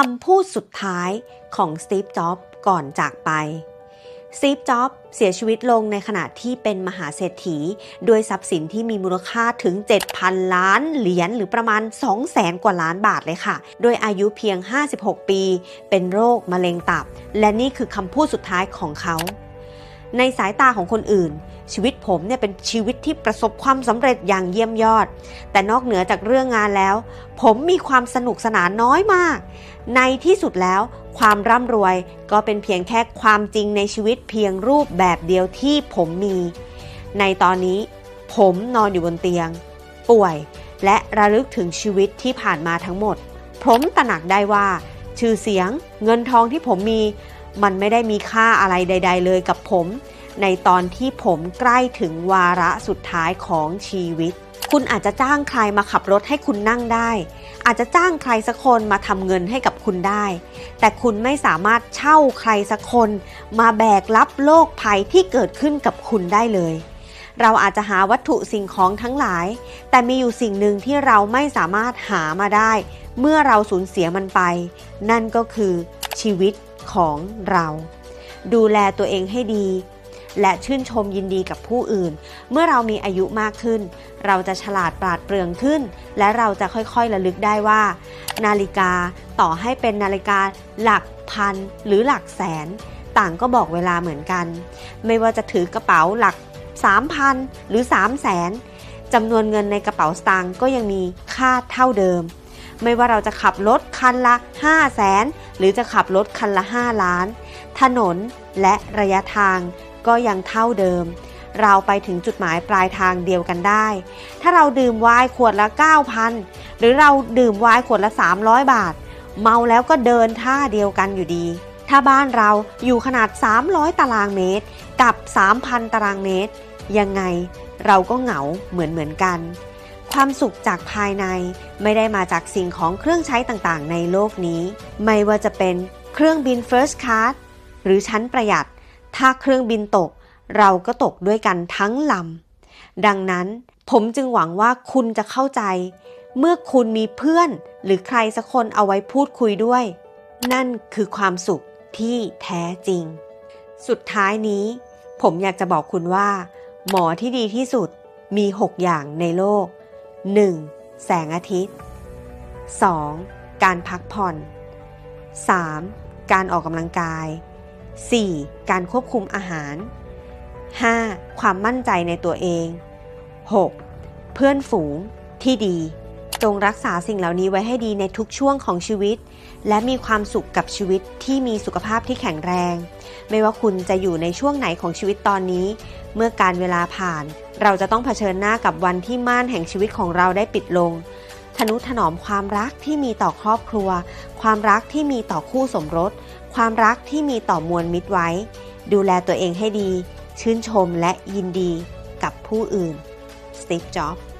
คำพูดสุดท้ายของสตีฟจ็อบก่อนจากไปสตีฟจ็อบเสียชีวิตลงในขณะที่เป็นมหาเศรษฐี ด้วยทรัพย์สินที่มีมูลค่าถึง 7,000 ล้านเหรียญหรือประมาณ 200,000 กว่าล้านบาทเลยค่ะ โดยอายุเพียง 56 ปี เป็นโรคมะเร็งตับ และนี่คือคำพูดสุดท้ายของเขา ในสายตาของคนอื่น ชีวิตผมเนี่ยเป็นชีวิตที่ประสบความสำเร็จอย่างเยี่ยมยอด แต่นอกเหนือจากเรื่องงานแล้ว ผมมีความสนุกสนานน้อยมาก ในที่สุดแล้ว ความร่ำรวยก็เป็นเพียงแค่ความจริงในชีวิตเพียงรูปแบบเดียวที่ผมมี ในตอนนี้ ผมนอนอยู่บนเตียง ป่วยและระลึกถึงชีวิตที่ผ่านมาทั้งหมด ผมตระหนักได้ว่า ชื่อเสียง เงินทองที่ผมมี มันไม่ได้มีค่าอะไรใด ๆ เลยกับผม ในตอนที่ผมใกล้ถึงวาระสุดท้ายของชีวิต คุณอาจจะจ้างใครมาขับรถให้คุณนั่งได้ อาจจะจ้างใครสักคนมาทำเงินให้กับคุณได้ แต่คุณไม่สามารถเช่าใครสักคน มาแบกรับโลกภัยที่เกิดขึ้นกับคุณได้เลยเราอาจจะหาวัตถุสิ่งของทั้งหลาย แต่มีอยู่สิ่งหนึ่งที่เราไม่สามารถหามาได้ เมื่อเราสูญเสียมันไป นั่นก็คือ ชีวิตของเรา ดูแลตัวเองให้ดี และชื่นชมยินดีกับผู้อื่น เมื่อเรามีอายุมากขึ้น เราจะฉลาดปราดเปรื่องขึ้น และเราจะค่อยๆระลึกได้ว่า นาฬิกาต่อให้เป็นนาฬิกาหลักพันหรือหลักแสน ต่างก็บอกเวลาเหมือนกัน ไม่ว่าจะถือกระเป๋าหลัก 3,000 หรือ 3 0 0แสนจำนวนเงินในกระเป๋าสตางค์ก็ยังมีค่าเท่าเดิม ไม่ว่าเราจะขับรถคันละ 5 0 0แสนหรือจะขับรถคันละ 5 ล้าน ถนนและระยะทางก็ยังเท่าเดิม เราไปถึงจุดหมายปลายทางเดียวกันได้ ถ้าเราดื่มไวน์ขวดละ 9,000 หรือเราดื่มไวน์ขวดละ 300 บาท เมาแล้วก็เดินท่าเดียวกันอยู่ดี ถ้าบ้านเราอยู่ขนาด 300 ตารางเมตร กับ 3,000 ตารางเมตร ยังไงเราก็เหงาเหมือนเหมือนกัน ความสุขจากภายในไม่ได้มาจากสิ่งของเครื่องใช้ต่างๆ ในโลกนี้ ไม่ว่าจะเป็นเครื่องบิน First Class หรือชั้นประหยัด ถ้าเครื่องบินตก เราก็ตกด้วยกันทั้งลำดังนั้นผมจึงหวังว่าคุณจะเข้าใจ เมื่อคุณมีเพื่อนหรือใครสักคนเอาไว้พูดคุยด้วย นั่นคือความสุขที่แท้จริง สุดท้ายนี้ ผมอยากจะบอกคุณว่า หมอที่ดีที่สุดมี 6 อย่างในโลก 1. แสงอาทิตย์ 2. การพักผ่อน 3. การออกกำลังกาย 4. การควบคุมอาหาร 5. ความมั่นใจในตัวเอง 6. เพื่อนฝูงที่ดี จงรักษาสิ่งเหล่านี้ไว้ให้ดีในทุกช่วงของชีวิต และมีความสุขกับชีวิตที่มีสุขภาพที่แข็งแรง ไม่ว่าคุณจะอยู่ในช่วงไหนของชีวิตตอนนี้ เมื่อการเวลาผ่าน เราจะต้องเผชิญหน้ากับวันที่ม่านแห่งชีวิตของเราได้ปิดลง ทนุถนอมความรักที่มีต่อครอบครัว ความรักที่มีต่อคู่สมรส ความรักที่มีต่อมวลมิตรไว้ ดูแลตัวเองให้ดี ชื่นชมและยินดีกับผู้อื่น สตีฟ จ็อบส์